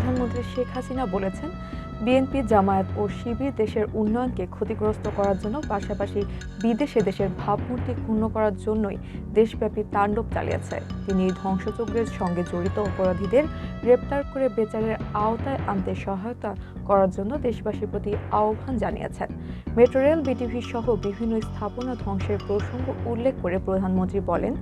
প্রধানমন্ত্রী শেখ হাসিনা বলেছেন বিএনপি, জামায়াত ও শিবির দেশের উন্নয়নকে ক্ষতিগ্রস্ত করার জন্য পাশাপাশি বিদেশে দেশের ভাবমূর্তি ক্ষুণ্ণ করার জন্যই দেশব্যাপী তাণ্ডব চালিয়েছে। তিনি ধ্বংসযজ্ঞের সঙ্গে জড়িত অপরাধীদের গ্রেপ্তার করে বিচারের আওতায় আনতে সহায়তা করার জন্য দেশবাসীর প্রতি আহ্বান জানিয়েছেন। মেট্রো রেল, বিটিভি সহ বিভিন্ন স্থাপনা ধ্বংসের প্রসঙ্গ উল্লেখ করে প্রধানমন্ত্রী বলেন,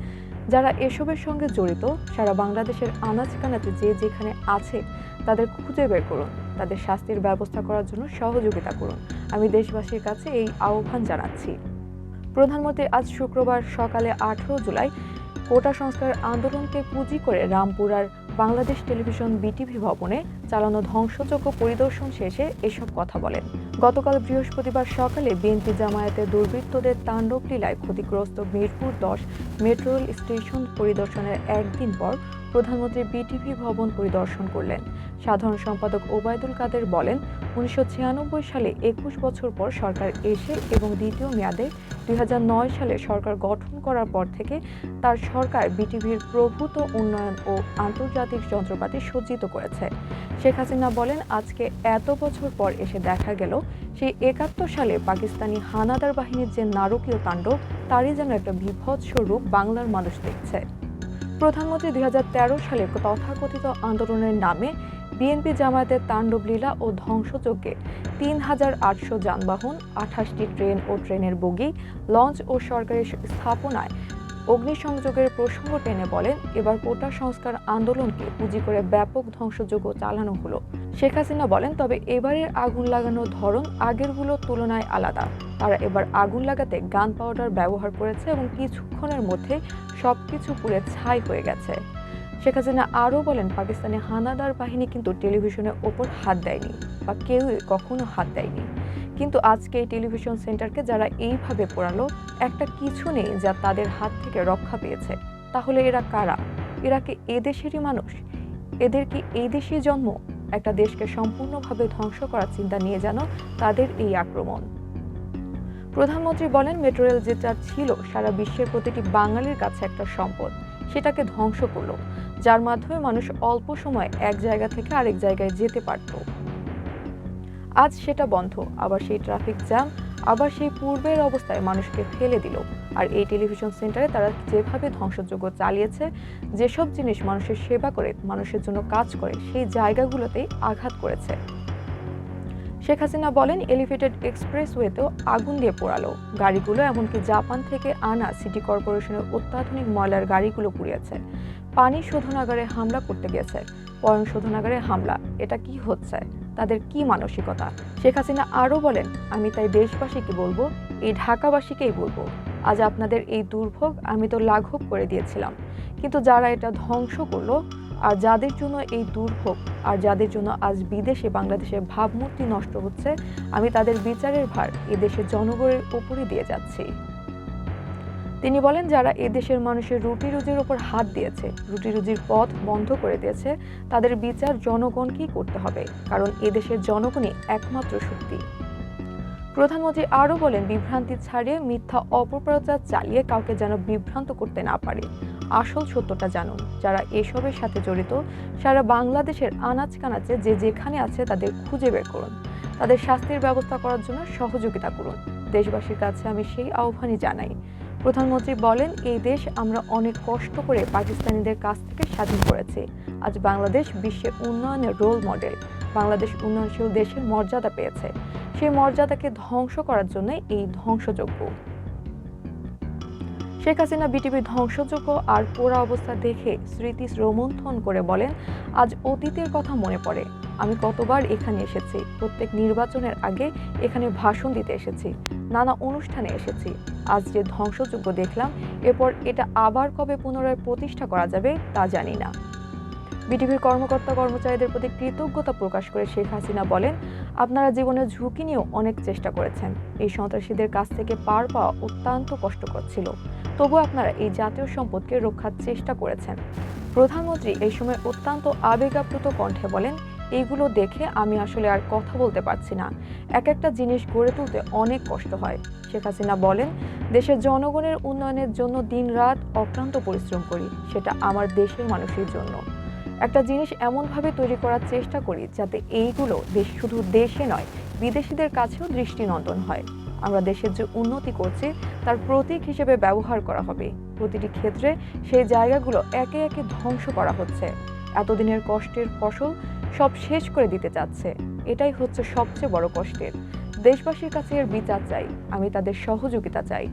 যারা এসবের সঙ্গে জড়িত, সারা বাংলাদেশের আনাচ কানাচে যে যেখানে আছে, তাদের খুঁজে বের করুন। তাদের শাস্তির ব্যবস্থা করার জন্য সহযোগিতা করুন। আমি দেশবাসীর কাছে এই আহ্বান জানাচ্ছি। প্রধানমন্ত্রী আজ শুক্রবার সকালে আঠেরো জুলাই কোটা সংস্কার আন্দোলনকে পুঁজি করে রামপুরার বাংলাদেশ টেলিভিশন বিটিভি ভবনে চালানো ধ্বংসযজ্ঞ পরিদর্শন শেষে এসব কথা বলেন। গতকাল বৃহস্পতিবার সকালে বিএনপি জামায়াতের দুর্বৃত্তদের তাণ্ডব লীলায় ক্ষতিগ্রস্ত মিরপুর দশ মেট্রো রেল স্টেশন পরিদর্শনের একদিন পর প্রধানমন্ত্রী বিটিভি ভবন পরিদর্শন করলেন। সাধারণ সম্পাদক ওবায়দুল কাদের বলেন, উনিশশো ছিয়ানব্বই সালে একুশ বছর পর সরকার এসে এবং দ্বিতীয় মেয়াদে দুই হাজার নয় সালে সরকার গঠন করার পর থেকে তার সরকার বিটিভির প্রভূত উন্নয়ন ও আন্তর্জাতিক যন্ত্রপাতি সজ্জিত করেছে। শেখ হাসিনা বলেন, আজকে এত বছর পর এসে দেখা গেল, সেই একাত্তর সালে পাকিস্তানি হানাদার বাহিনীর যে নারকীয় তাণ্ডব তারই যেন একটা বিভৎস রূপ বাংলার মানুষ দেখছে। প্রধানমন্ত্রী দুই হাজার তেরো সালে তথাকথিত আন্দোলনের নামে বিএনপি জামায়াতের তাণ্ডবলীলা ও ধ্বংসযজ্ঞে তিন হাজার আটশো যানবাহন, আঠাশটি ট্রেন ও ট্রেনের বগি, লঞ্চ ও সরকারি স্থাপনায় অগ্নিসংযোগের প্রসঙ্গ টেনে বলেন, এবার কোটা সংস্কার আন্দোলনকে পুঁজি করে ব্যাপক ধ্বংসযজ্ঞ চালানো হলো। শেখ হাসিনা বলেন, তবে এবারের আগুন লাগানোর ধরন আগেরগুলোর তুলনায় আলাদা। তারা এবার আগুন লাগাতে গান পাউডার ব্যবহার করেছে এবং কিছুক্ষণের মধ্যে সবকিছু পুড়ে ছাই হয়ে গেছে। শেখ হাসিনা আরও বলেন, পাকিস্তানি হানাদার বাহিনী কিন্তু টেলিভিশনের ওপর হাত দেয়নি বা কেউই কখনো হাত দেয়নি। কিন্তু আজকে এই টেলিভিশন সেন্টারকে যারা এইভাবে পোড়ালো, একটা কিছু নেই যা তাদের হাত থেকে রক্ষা পেয়েছে। তাহলে এরা কারা? এরা কি এদেশেরই মানুষ? এদের কি এই দেশেই জন্ম? একটা দেশকে সম্পূর্ণভাবে ধ্বংস করার চিন্তা নিয়ে যেন তাদের এই আক্রমণ। প্রধানমন্ত্রী বলেন, মেট্রো রেল যেটা ছিল সারা বিশ্বের প্রতিটি বাঙালির কাছে একটা সম্পদ। সেটাকে ধ্বংস করল, যার মাধ্যমে মানুষ অল্প সময় এক জায়গা থেকে আরেক জায়গায় যেতে পারত। আজ সেটা বন্ধ। আবার সেই ট্রাফিক জ্যাম, আবার সেই পূর্বের অবস্থায় মানুষকে ফেলে দিল। আর এই টেলিভিশন সেন্টারে তারা যেভাবে ধ্বংসযোগ্য চালিয়েছে, যেসব জিনিস মানুষের সেবা করে, মানুষের জন্য কাজ করে, সেই জায়গাগুলোতেই আঘাত করেছে। শেখ হাসিনা বলেন, এলিভেটেড এক্সপ্রেসওয়েতেও আগুন দিয়ে পোড়ালো। গাড়িগুলো এমনকি জাপান থেকে আনা সিটি কর্পোরেশনের অত্যাধুনিক ময়লার গাড়িগুলো পুড়িয়েছে। পানি শোধনাগারে হামলা করতে গেছে। পয়ন শোধনাগারে হামলা, এটা কি হচ্ছে? তাদের কি মানসিকতা? শেখ হাসিনা আরও বলেন, আমি তাই দেশবাসীকে বলব, এই ঢাকাবাসীকেই বলব, আজ আপনাদের এই দুর্ভোগ আমি তো লাঘব করে দিয়েছিলাম। কিন্তু যারা এটা ধ্বংস করল, আর যাদের জন্য এই দুর্ভোগ, আর যাদের জন্য আজ বিদেশে বাংলাদেশের ভাবমূর্তি নষ্ট হচ্ছে, আমি তাদের বিচারের ভার এদেশের জনগণের উপরে দিয়ে যাচ্ছি। তিনি বলেন, যারা এদেশের মানুষের রুটি রুজির ওপর হাত দিয়েছে, রুটি রুজির পথ বন্ধ করে দিয়েছে, তাদের বিচার জনগণ জনগণকেই করতে হবে, কারণ এদেশের জনগণই একমাত্র শক্তি। প্রধানমন্ত্রী আরও বলেন, বিভ্রান্তি ছাড়িয়ে মিথ্যা অপপ্রচার চালিয়ে কাউকে যেন বিভ্রান্ত করতে না পারে। আসল সত্যটা জানুন, যারা এসবের সাথে জড়িত, সারা বাংলাদেশের আনাচ কানাচে যে যেখানে আছে তাদের খুঁজে বের করুন। তাদের শাস্তির ব্যবস্থা করার জন্য সহযোগিতা করুন। দেশবাসীর কাছে আমি সেই আহ্বানই জানাই। প্রধানমন্ত্রী বলেন, এই দেশ আমরা অনেক কষ্ট করে পাকিস্তানিদের কাছ থেকে স্বাধীন করেছি। আজ বাংলাদেশ বিশ্বের উন্নয়নের রোল মডেল বাংলাদেশ উন্নয়নশীল দেশের মর্যাদা পেয়েছে। সেই মর্যাদাকে ধ্বংস করার জন্য এই ধ্বংসযজ্ঞ শেখ হাসিনা বিটিভির ধ্বংসযোগ্য আর পোড়া অবস্থা দেখে স্মৃতি রোমন্থন করে বলেন, আজ অতীতের কথা মনে পড়ে। আমি কতবার এখানে এসেছি, প্রত্যেক নির্বাচনের আগে এখানে ভাষণ দিতে এসেছি, নানা অনুষ্ঠানে এসেছি। আজ যে ধ্বংসযোগ্য দেখলাম, এরপর এটা আবার কবে পুনরায় প্রতিষ্ঠা করা যাবে তা জানি না। বিটিভির কর্মকর্তা কর্মচারীদের প্রতি কৃতজ্ঞতা প্রকাশ করে শেখ হাসিনা বলেন, আপনারা জীবনের ঝুঁকি নিয়েও অনেক চেষ্টা করেছেন। এই সন্ত্রাসীদের কাছ থেকে পার পাওয়া অত্যন্ত কষ্টকর ছিল। তবু আপনারা এই জাতীয় সম্পদকে রক্ষার চেষ্টা করেছেন। প্রধানমন্ত্রী এই সময় অত্যন্ত আবেগাপ্লুত কণ্ঠে বলেন এইগুলো দেখে আমি আসলে আর কথা বলতে পারছি না। এক একটা জিনিস গড়ে তুলতে অনেক কষ্ট হয়। শেখ হাসিনা বলেন, দেশের জনগণের উন্নয়নের জন্য দিনরাত অক্লান্ত পরিশ্রম করি। সেটা আমার দেশের মানুষের জন্য। একটা জিনিস এমনভাবে তৈরি করার চেষ্টা করি যাতে এইগুলো দেশ শুধু দেশে নয়, বিদেশিদের কাছেও দৃষ্টিনন্দন হয়। আমরা দেশের যে উন্নতি করছি, তার প্রতীক হিসেবে ব্যবহার করা হবে। প্রতিটি ক্ষেত্রে সেই জায়গাগুলো একে একে ধ্বংস করা হচ্ছে। এতদিনের কষ্টের ফসল সব শেষ করে দিতে চাচ্ছে। এটাই হচ্ছে সবচেয়ে বড় কষ্টের। দেশবাসীর কাছে এর বিচার চাই। আমি তাদের সহযোগিতা চাই।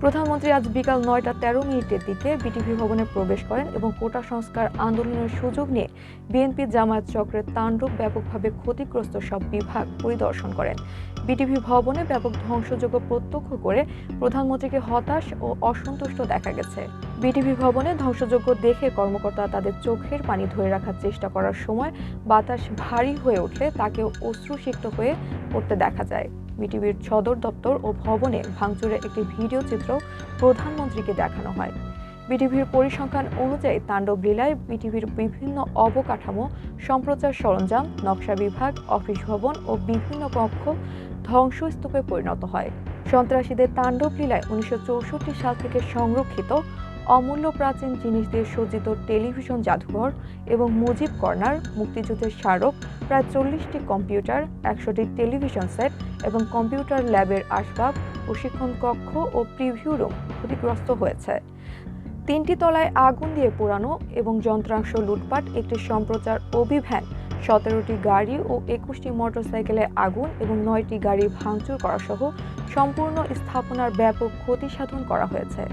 প্রধানমন্ত্রী আজ বিকাল নয়টা তেরো মিনিটের দিকে বিটিভি ভবনে প্রবেশ করেন এবং কোটা সংস্কার আন্দোলনের সুযোগ নিয়ে বিএনপি জামায়াত চক্রের তাণ্ডব ব্যাপকভাবে ক্ষতিগ্রস্ত সব বিভাগ পরিদর্শন করেন। বিটিভি ভবনে ব্যাপক ধ্বংসযোগ্য প্রত্যক্ষ করে প্রধানমন্ত্রীকে হতাশ ও অসন্তুষ্ট দেখা গেছে। বিটিভি ভবনে ধ্বংসযোগ্য দেখে কর্মকর্তারা তাদের চোখের পানি ধরে রাখার চেষ্টা করার সময় বাতাস ভারী হয়ে উঠলে তাকেও অশ্রুসিক্ত হয়ে পড়তে দেখা যায়। বিটিভির সদর দপ্তর ও ভবনে ভাঙচুরের একটি ভিডিও চিত্র প্রধানমন্ত্রীকে দেখানো হয়। বিটিভির পরিসংখ্যান অনুযায়ী তাণ্ডব লীলায় বিটিভির বিভিন্ন অবকাঠামো, সম্প্রচার সরঞ্জাম, নকশা বিভাগ, অফিস ভবন ও বিভিন্ন কক্ষ ধ্বংসস্তূপে পরিণত হয়। সন্ত্রাসীদের তাণ্ডব লীলায় উনিশশো চৌষট্টি সাল থেকে সংরক্ষিত অমূল্য প্রাচীন জিনিস দিয়ে সজ্জিত টেলিভিশন জাদুঘর এবং মুজিব কর্নার, মুক্তিযুদ্ধের স্মারক, প্রায় চল্লিশটি কম্পিউটার, একশোটি টেলিভিশন সেট এবং কম্পিউটার ল্যাবের আসবাব প্রশিক্ষণ কক্ষ ও প্রিভিউ রুম ক্ষতিগ্রস্ত হয়েছে। তিনটি তলায় আগুন দিয়ে পোড়ানো এবং যন্ত্রাংশ লুটপাট, একটি সম্প্রচার অভিভ্যান সতেরোটি গাড়ি ও একুশটি মোটরসাইকেলে আগুন এবং নয়টি গাড়ি ভাঙচুর করা সহ সম্পূর্ণ স্থাপনার ব্যাপক ক্ষতি সাধন করা হয়েছে।